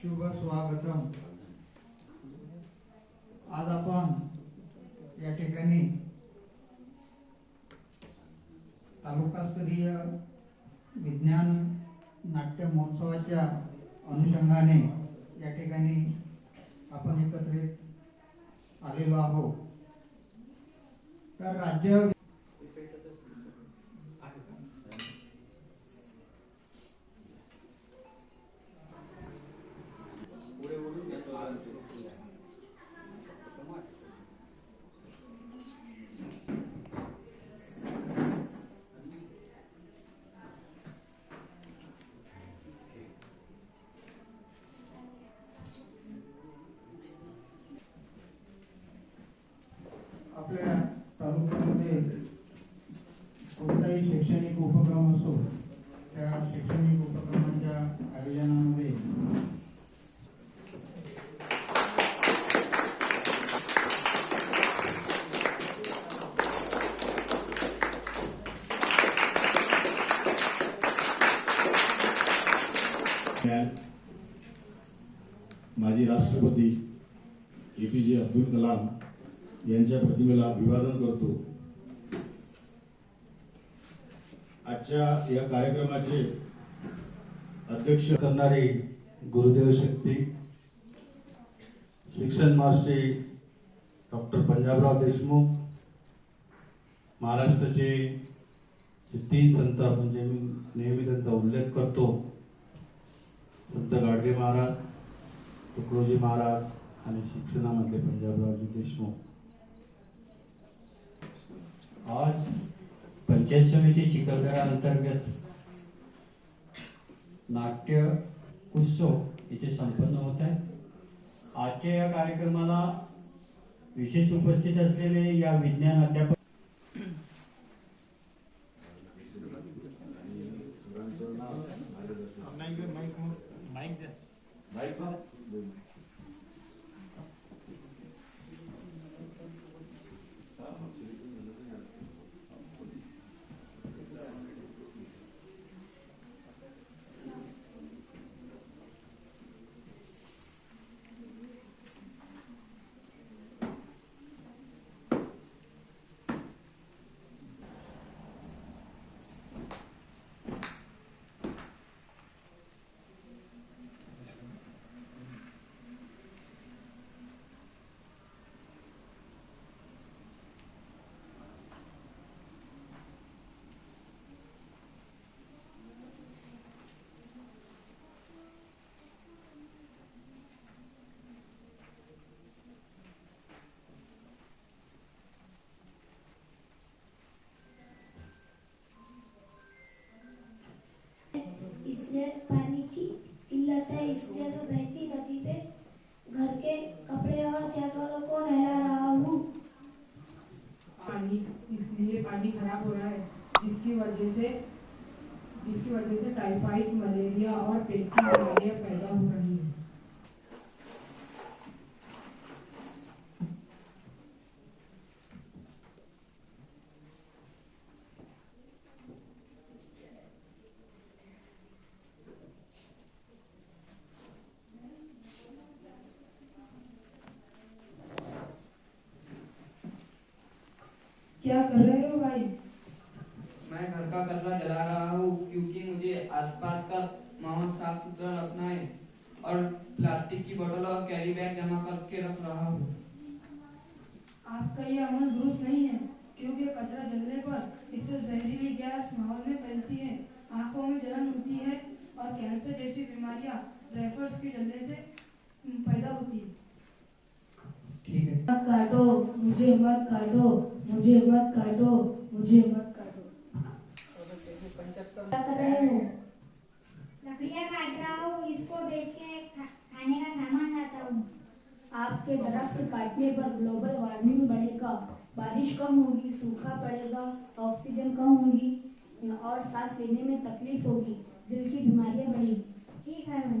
शुभ स्वागतम. आज आपण या ठिकाणी तालुकास्तरीय विज्ञान नाट्य महोत्सवाच्या अनुषंगाने या ठिकाणी आपण एकत्रित आलेलो आहोत. तर राज्य कोणताही शैक्षणिक उपक्रम असो. त्या शैक्षणिक उपक्रमांच्या आयोजनामध्ये माजी राष्ट्रपती ए पी जे अब्दुल कलाम यांच्या प्रतिमेला अभिवादन करतो. आजच्या या कार्यक्रमाचे अध्यक्ष करणारे गुरुदेव शक्ती शिक्षण महर्षी डॉक्टर पंजाबराव देशमुख महाराष्ट्राचे जे तीन संत म्हणजे मी नेहमी त्यांचा उल्लेख करतो. संत गाडगे महाराज तुकडोजी महाराज आणि शिक्षणामधले पंजाबरावजी देशमुख. आज पंचायत समिती चिखलदरा अंतर्गत नाट्य उत्सव इथे संपन्न होत आहे. आजच्या या कार्यक्रमाला विशेष उपस्थित असलेले या विज्ञान अध्यापक इसलिए इसलिए मैं बहती नदी पे। घर के कपड़े और जानवरों को नहला रहा हूँ। पानी, इसलिए पानी खराब हो रहा है, जिसकी वजह से, जिसकी वजह से टाइफाइड मलेरिया और पेट की बीमारियाँ पैदा हो रही हैं। क्या कर रहे हो भाई? मैं घर का कचरा जला रहा हूँ क्योंकि मुझे आसपास का माहौल साफ़ सुथरा रखना है और प्लास्टिक की बोतल और कैरी बैग जमा करके रख रहा हूँ। आपका ये अमल दुरुस्त नहीं है क्योंकि कचरा जलने पर इससे जहरीली गैस माहौल में फैलती है आँखों में जलन होती है और कैंसर जैसी बीमारियाँ रेफर्स के जलने से पैदा होती है ठीक है मत काटो मुझे मत काटो मुझे मत काटो मुझे मत काटो। क्या कर रहे हो लकड़ियाँ काट रहा हूँ इसको बेच के खाने का सामान लाता हूँ। आपके दरख्त काटने पर ग्लोबल वार्मिंग बढ़ेगा बारिश कम होगी सूखा पड़ेगा ऑक्सीजन कम होगी और सांस लेने में तकलीफ़ होगी दिल की बीमारियाँ बढ़ेगी। ठीक है मैं